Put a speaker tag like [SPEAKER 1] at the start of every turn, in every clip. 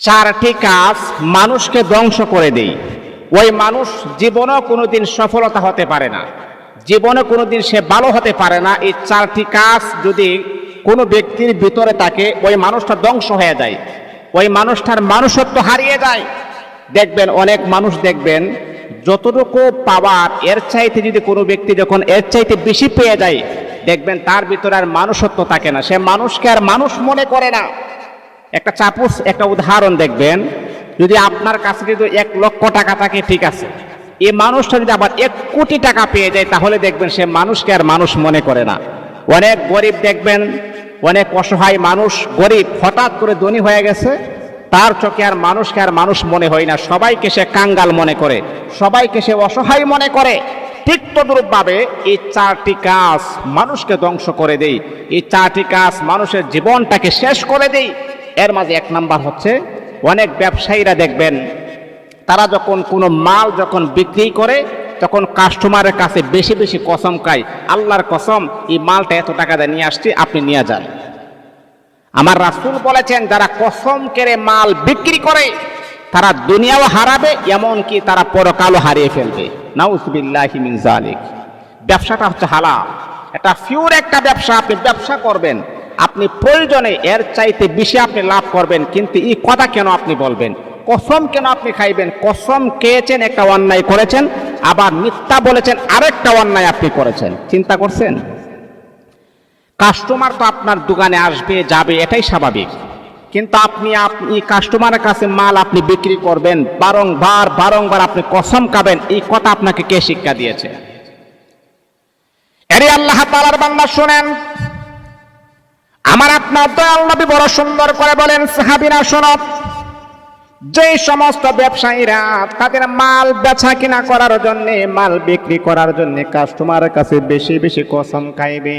[SPEAKER 1] চারটি কাজ মানুষকে ধ্বংস করে দেই। ওই মানুষ জীবনেও কোনোদিন সফলতা হতে পারে না। জীবনে কোনোদিন সে ভালো হতে পারে না। এই চারটি কাজ যদি কোনো ব্যক্তির ভিতরে থাকে, ওই মানুষটা ধ্বংস হয়ে যায়। ওই মানুষটার মানুষত্ব হারিয়ে যায়। দেখবেন, অনেক মানুষ দেখবেন, যতটুকু পাওয়ার এর চাইতে যদি কোনো ব্যক্তি যখন এর চাইতে বেশি পেয়ে যায়, দেখবেন তার ভিতরে আর মানুষত্ব থাকে না। সে মানুষকে আর মানুষ মনে করে না। একটা চাপুস, একটা উদাহরণ দেখবেন। যদি আপনার কাছে যদি এক লক্ষ টাকা থাকে, ঠিক আছে। এই মানুষটা যদি আবার এক কোটি টাকা পেয়ে যায়, তাহলে দেখবেন সে মানুষকে আর মানুষ মনে করে না। অনেক গরিব দেখবেন, অনেক অসহায় মানুষ, গরিব, হঠাৎ করে ধনী হয়ে গেছে। তার চোখে আর মানুষকে আর মানুষ মনে হয় না। সবাইকে সে কাঙ্গাল মনে করে, সবাইকে সে অসহায় মনে করে। ঠিক তদরূপভাবে এই চারটি কাজ মানুষকে ধ্বংস করে দেই। এই চারটি কাজ মানুষের জীবনটাকে শেষ করে দেই। এর মাঝে এক নাম্বার হচ্ছে, অনেক ব্যবসায়ীরা দেখবেন, তারা যখন কোনো মাল যখন বিক্রি করে, তখন কাস্টমারের কাছে বেশি বেশি কসম খায়, আল্লাহর কসম, এই মালটা এত টাকা দিয়ে নিয়ে আসছি, আপনি নিয়ে যান। আমার রাসূল বলেছেন, যারা কসম কেড়ে মাল বিক্রি করে, তারা দুনিয়াও হারাবে, এমনকি তারা পরকালও হারিয়ে ফেলবে। নাউজবিল্লাহি মিন জালিক ব্যবসাটা হচ্ছে হালাল। এটা ফিউর একটা ব্যবসা, আপনি ব্যবসা করবেন আপনি প্রয়োজনে এর চাইতে বেশি আপনি লাভ করবেন, কিন্তু এই কথা কেন আপনি বলবেন? কসম কেন আপনি খাইবেন? কসম খেয়েছেন, একটা অন্যায় করেছেন, আবার মিথ্যা বলেছেন, আরেকটা অন্যায় আপনি করেছেন। চিন্তা করছেন? কাস্টমার তো আপনার দোকানে আসবে, যাবে, এটাই স্বাভাবিক। কিন্তু আপনি আপনি কাস্টমারের কাছে মাল আপনি বিক্রি করবেন, বারংবার বারংবার আপনি কসম খাবেন, এই কথা আপনাকে কে শিক্ষা দিয়েছে? এরে আল্লাহ তালার বান্দা শুনেন আমার আপনার দয়াল নবী বড় সুন্দর করে বলেন সাহাবিরা শোনব যে সমস্ত ব্যবসায়ীরা তাদের মাল বেচা কিনা করার জন্য, মাল বিক্রি করার জন্য কাস্টমারের কাছে বেশি বেশি কসম খাইবে।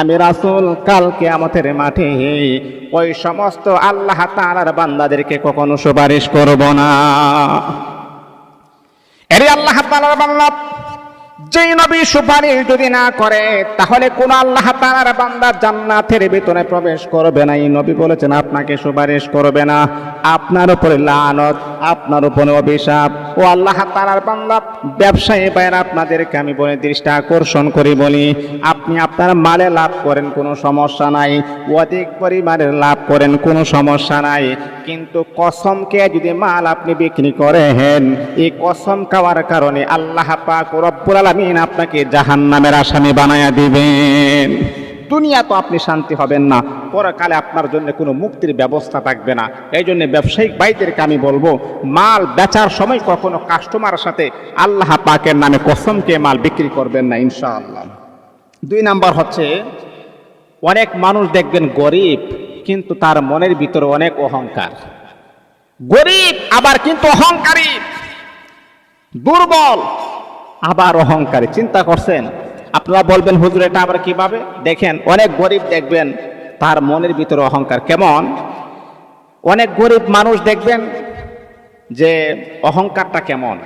[SPEAKER 1] আমি রাসুল কালকে আমাদের মাঠে ওই সমস্ত আল্লাহ তাআলার বান্দাদেরকে কখনো সুপারিশ করব না। এরে আল্লাহ তাআলার বান্দা যেই নবী সুপারিশ যদি না করে, তাহলে কোন আল্লাহ তাআলার বান্দা জান্নাতের ভিতরে প্রবেশ করবে না। এই নবী বলেছেন, আপনাকে সুপারিশ করবে না। আপনার উপরে লানত, আপনার উপরে অভিশাপ। ও আল্লাহ বান্দা, ব্যবসায়ী আপনাদেরকে আমি বলে দৃষ্টি আকর্ষণ করি, বলি, আপনি আপনার মালে লাভ করেন, কোনো সমস্যা নাই। অধিক পরিমাণের লাভ করেন, কোনো সমস্যা নাই। কিন্তু কসমকে যদি মাল আপনি বিক্রি করেন, এই কসম খাওয়ার কারণে আল্লাহ পাক রব্বুল আলামিন আপনাকে জাহান্নামের আসামি বানায়া দিবেন। দুনিয়া তো আপনি শান্তি হবেন না, পরকালে আপনার জন্য কোনো মুক্তির ব্যবস্থা থাকবে না। এই জন্য ব্যবসায়িক ভাইদেরকে আমি বলব, মাল বেচার সময় কখনো কাস্টমারের সাথে আল্লাহ পাকের নামে কসমকে মাল বিক্রি করবেন না, ইনশাআল্লাহ। দুই নাম্বার হচ্ছে, অনেক মানুষ দেখবেন গরিব, কিন্তু তার মনের ভিতরে অনেক অহংকার। গরিব আবার কিন্তু অহংকারী। দুর্বল। আবার অহংকারী। চিন্তা করছেন? আপনারা বলবেন, হুজুর, এটা আবার কীভাবে? দেখেন, অনেক গরিব দেখবেন, তার মনের ভিতরে অহংকার। কেমন? অনেক গরিব মানুষ দেখবেন যে অহংকারটা কেমন?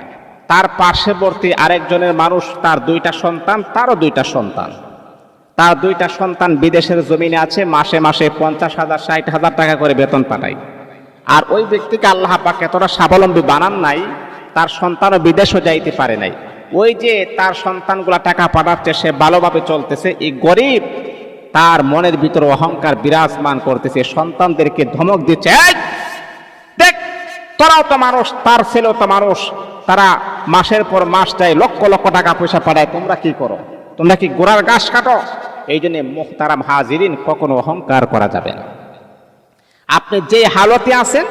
[SPEAKER 1] তার পার্শ্ববর্তী আরেকজনের মানুষ, তার দুইটা সন্তান, তারও দুইটা সন্তান। তার দুইটা সন্তান বিদেশের জমিনে আছে, মাসে মাসে পঞ্চাশ হাজার, ষাট হাজার টাকা করে বেতন পাঠায়। আর ওই ব্যক্তিকে আল্লাহ পাক এতটা স্বাবলম্বী বানান নাই, তার সন্তানও বিদেশও যাইতে পারে নাই। ওই যে তার সন্তানগুলা টাকা পাঠাচ্ছে সে ভালোভাবে চলতেছে। এই গরিব তার মনের ভিতরে অহংকার বিরাজমান করতেছে। সন্তানদেরকে ধমক দিচ্ছে "এই, দেখ তোরাও তো মানুষ তার ছেলেও তো মানুষ। তারা মাসের পর মাস যায় লক্ষ লক্ষ টাকা পয়সা পাঠায় তোমরা কি করো? তোমরা কি গোড়ার গাছ কাটো? এই জন্য মোহতারাম হাজিরিন কখনো অহংকার করা যাবে না। আপনি যে হালতে আছেন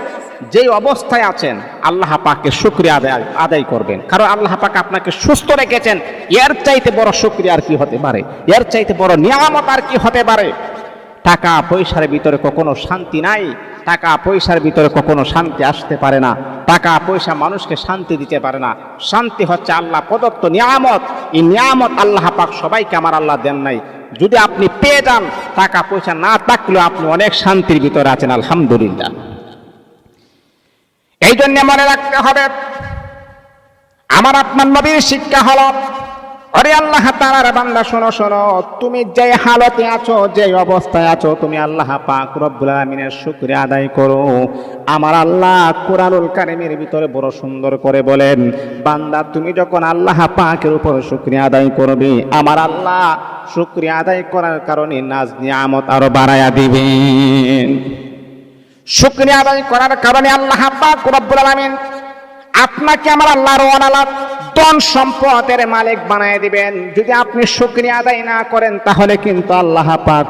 [SPEAKER 1] যেই অবস্থায় আছেন, আল্লাহ পাকে শুক্রিয়া আদায় আদায় করবেন। কারণ আল্লাহ পাক আপনাকে সুস্থ রেখেছেন। এর চাইতে বড় শুক্রিয়া আর কি হতে পারে? এর চাইতে বড় নিয়ামত আর কি হতে পারে? টাকা পয়সার ভিতরে কখনো শান্তি নাই, টাকা পয়সার ভিতরে কখনো শান্তি আসতে পারে না, টাকা পয়সা মানুষকে শান্তি দিতে পারে না। শান্তি হচ্ছে আল্লাহ প্রদত্ত নিয়ামত। এই নিয়ামত আল্লাহ পাক সবাইকে আমার আল্লাহ দেন নাই। যদি আপনি পেয়ে যান, টাকা পয়সা না থাকলেও আপনি অনেক শান্তির ভিতরে আছেন, আলহামদুলিল্লাহ। এই জন্য মনে রাখতে হবে, আমার আপনার নবীর শিক্ষা হল অরে আল্লাহ তাআলার বান্দা, শোনো শোনো, তুমি যে হালতে আছো, যে অবস্থায় আছো, তুমি আল্লাহ পাক রব্বুল আলামিনের শুকরিয়া আদায় করো। আমার আল্লাহ কোরআনুল কারিমের ভিতরে বড় সুন্দর করে বলেন, বান্দা, তুমি যখন আল্লাহ পাকের উপর শুকরিয়া আদায় করবে, আমার আল্লাহ শুকরিয়া আদায় করার কারণে নাজ নিয়ামত আরও বাড়ায়া দিবেন। শুকরিয়া আদায় করার কারণে আল্লাহ পাক আপনাকে আমার আল্লাহর অনালাত ধন সম্পদের মালিক বানায় দিবেন। যদি আপনি শুকরিয়া আদায় না করেন, তাহলে কিন্তু আল্লাহ পাক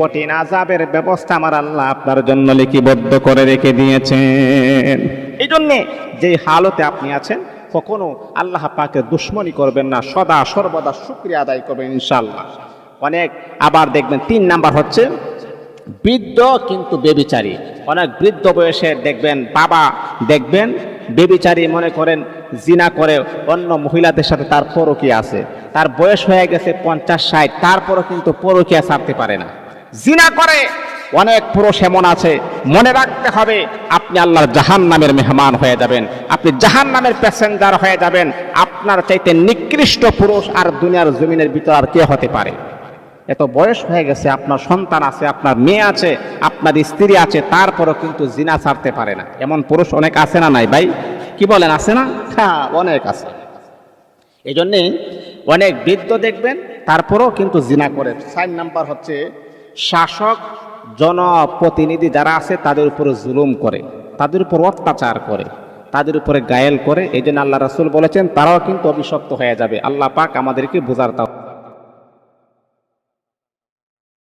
[SPEAKER 1] কঠিন আযাবের ব্যবস্থা আমার আল্লাহ আপনার জন্য লিখিবদ্ধ করে রেখে দিয়েছেন। এই জন্যে যে হালতে আপনি আছেন, কখনো আল্লাহ পাকের দুশ্মনী করবেন না, সদা সর্বদা শুকরিয়া আদায় করবেন ইনশাআল্লাহ। অনেক আবার দেখবেন, তিন নাম্বার হচ্ছে বৃদ্ধ কিন্তু বেবিচারী। অনেক বৃদ্ধ বয়সে দেখবেন বাবা দেখবেন বেবিচারী মনে করেন জিনা করে অন্য মহিলাদের সাথে তার পরকীয়া আছে। তার বয়স হয়ে গেছে পঞ্চাশ ষাট, তারপরও কিন্তু পরকীয়া ছাড়তে পারে না। জিনা করে অনেক পুরুষ এমন আছে, মনে রাখতে হবে আপনি আল্লাহর জাহান নামের মেহমান হয়ে যাবেন, আপনি জাহান নামের প্যাসেঞ্জার হয়ে যাবেন, আপনার চাইতে নিকৃষ্ট পুরুষ আর দুনিয়ার জমিনের ভিতর আর কে হতে পারে? এত বয়স হয়ে গেছে, আপনার সন্তান আছে, আপনার মেয়ে আছে, আপনার স্ত্রী আছে, তারপরও কিন্তু জিনা ছাড়তে পারে না। এমন পুরুষ অনেক আছে না নাই ভাই? কি বলেন, আছে না? হ্যাঁ অনেক আছে। এই জন্যে অনেক বৃদ্ধ দেখবেন, তারপরেও কিন্তু জিনা করে। চার নাম্বার হচ্ছে, শাসক জনপ্রতিনিধি যারা আছে, তাদের উপরে জুলুম করে, তাদের উপর অত্যাচার করে, তাদের উপরে গায়েল করে। এই জন্য আল্লাহ রাসুল বলেছেন, তারাও কিন্তু অভিশপ্ত হয়ে যাবে। আল্লাহ পাক আমাদেরকে বোঝার তাও